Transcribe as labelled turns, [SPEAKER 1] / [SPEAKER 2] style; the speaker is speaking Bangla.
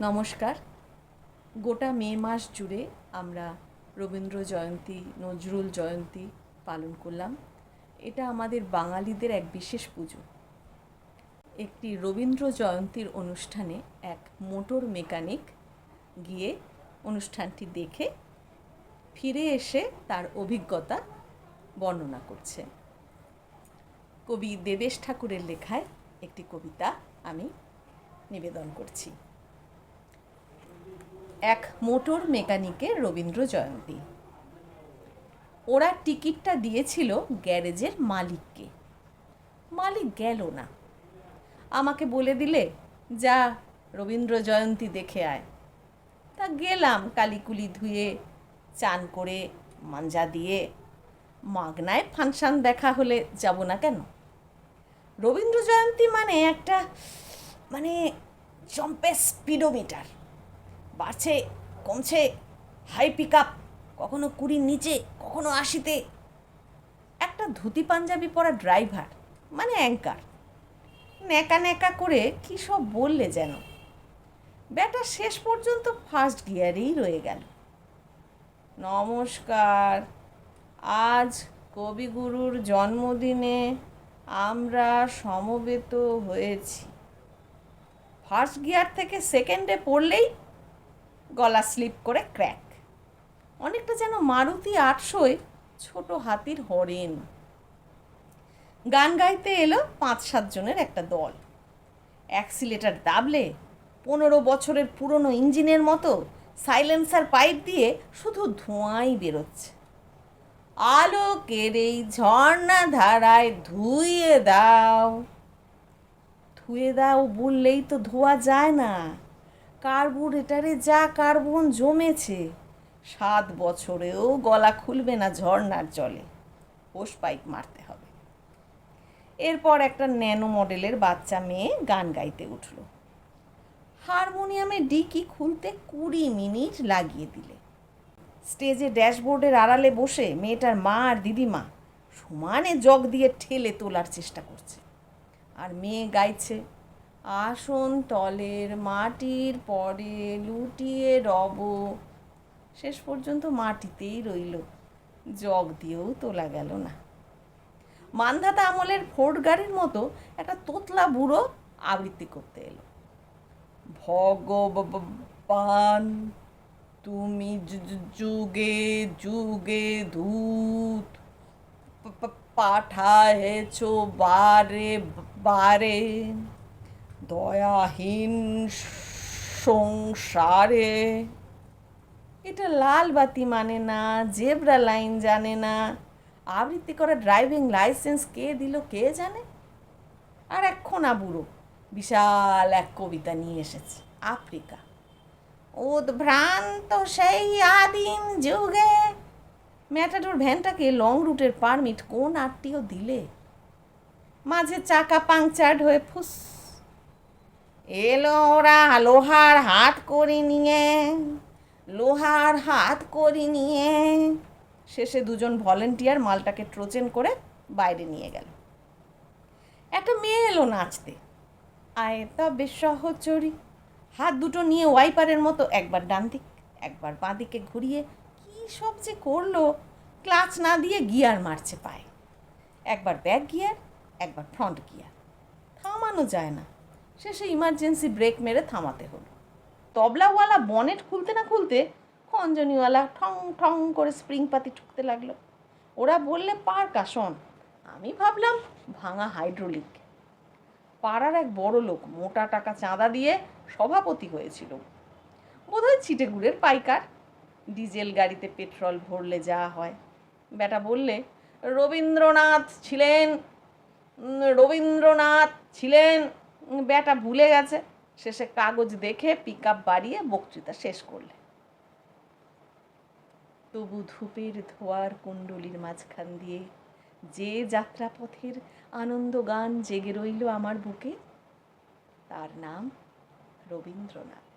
[SPEAKER 1] নমস্কার। গোটা মে মাস জুড়ে আমরা রবীন্দ্র জয়ন্তী, নজরুল জয়ন্তী পালন করলাম। এটা আমাদের বাঙালিদের এক বিশেষ পুজো। একটি রবীন্দ্র জয়ন্তীর অনুষ্ঠানে এক মোটর মেকানিক গিয়ে অনুষ্ঠানটি দেখে ফিরে এসে তার অভিজ্ঞতা বর্ণনা করছে। কবি দেবেশ ঠাকুরের লেখায় একটি কবিতা আমি নিবেদন করছি। এক মোটর মেকানিকের রবীন্দ্র জয়ন্তী। ওরা টিকিটটা দিয়েছিল গ্যারেজের মালিককে। মালিক গেল না। আমাকে বলে দিলে, যা, রবীন্দ্র জয়ন্তী দেখে আয়। তা গেলাম কালিকুলি ধুয়ে, চান করে, মাঞ্জা দিয়ে, মাগনায় ফাংশান দেখা হলে যাব না কেন? রবীন্দ্র জয়ন্তী মানে একটা মানে জম্পে স্পিডোমিটার। বাড়ছে, কমছে। হাই পিক আপ কখনো কুড়ির নিচে, কখনো আশিতে। একটা ধুতি পাঞ্জাবি পরা ড্রাইভার মানে অ্যাঙ্কার ন্যাকা ন্যাকা করে কী সব বললে যেন। ব্যাটা শেষ পর্যন্ত ফার্স্ট গিয়ারেই রয়ে গেল। নমস্কার। আজ কবিগুরুর জন্মদিনে আমরা সমবেত হয়েছি। ফার্স্ট গিয়ার থেকে সেকেন্ডে পড়লেই গলা স্লিপ করে ক্র্যাক। অনেকটা যেন মারুতি আটশোয় ছোট হাতির হরেন গান গাইতে এলো পাঁচ সাতজনের একটা দল। অ্যাক্সিলেটার দাবলে পনেরো বছরের পুরনো ইঞ্জিনের মতো সাইলেন্সার পাইপ দিয়ে শুধু ধোঁয়াই বেরোচ্ছে। আলোকের এই ঝর্ণা ধারায় ধুইয়ে দাও। ধুয়ে দাও বললেই তো ধোয়া যায় না। কার্বুরেটারে যা কার্বন জমেছে, সাত বছরেও গলা খুলবে না ঝর্নার জলে। হোস পাইপ মারতে হবে। এরপর একটা ন্যানো মডেলের বাচ্চা মেয়ে গান গাইতে উঠল। হারমোনিয়ামে ডিকি খুলতে কুড়ি মিনিট লাগিয়ে দিলে। স্টেজে ড্যাশবোর্ডের আড়ালে বসে মেয়েটার মা আর দিদিমা সমানে জগ দিয়ে ঠেলে তোলার চেষ্টা করছে। আর মেয়ে গাইছে। আসন তলের মাটির পরে লুটিয়ে রব। শেষ পর্যন্ত মাটিতেই রইল। জগ দিয়েও তোলা গেল না। মান্ধাতা আমলের ফোর্ড গাড়ির মতো একটা তোতলা বুড়ো আবৃত্তি করতে এলো। ভগবান তুমি যুগে যুগে ধূত। পাঠায়েছ বারে বারে। দয়াহীন সংসারে। এটা লাল বাতি মানে না, জেব্রা লাইন জানে না। আবৃত্তি করা ড্রাইভিং লাইসেন্স কে দিল, কে জানে? আর এখন বুড়ো বিশাল এক কবিতা নিয়ে এসেছে, আফ্রিকা। উদ্ভ্রান্ত সেই আদিম যুগে, ম্যাটাডোর ভ্যানটাকে লং রুটের পারমিট কোন আটটিও দিলে? মাঝে চাকা পাংচার্ড হয়ে ফুস এলো ওরা লোহার হাত করে নিয়ে, লোহার হাত করে নিয়ে। শেষে দুজন ভলেন্টিয়ার মালটাকে ট্রোচেন করে বাইরে নিয়ে গেল। একটা মেয়ে এলো নাচতে। আয় তবে সহচরি। হাত দুটো নিয়ে ওয়াইপারের মতো একবার ডান দিক, একবার বাঁ দিকে ঘুরিয়ে কী সব যে করল, ক্লাচ না দিয়ে গিয়ার মারছে পায়ে। একবার ব্যাক গিয়ার, একবার ফ্রন্ট গিয়ার। থামানো যায় না। শেষে ইমার্জেন্সি ব্রেক মেরে থামাতে হলো। তবলাওয়ালা বনেট খুলতে না খুলতে খঞ্জনিওয়ালা ঠং ঠং করে স্প্রিং পাতি ঠুকতে লাগল। ওরা বললে পার কাশন আমি ভাবলাম, ভাঙা হাইড্রোলিক পাড়ার এক বড় লোক মোটা টাকা চাঁদা দিয়ে সভাপতি হয়েছিল। বোধহয় ছিটেগুড়ের পাইকার। ডিজেল গাড়িতে পেট্রোল ভরলে যা হয়। বেটা বললে, রবীন্দ্রনাথ ছিলেন। রবীন্দ্রনাথ ছিলেন। বেটা ভুলে গেছে। শেষে কাগজ দেখে পিক বাড়িয়ে বক্তৃতা শেষ করলে। তবু ধূপের ধোয়ার কুণ্ডলির মাঝখান দিয়ে যে যাত্রাপথের আনন্দ গান জেগে রইল আমার বুকে, তার নাম রবীন্দ্রনাথ।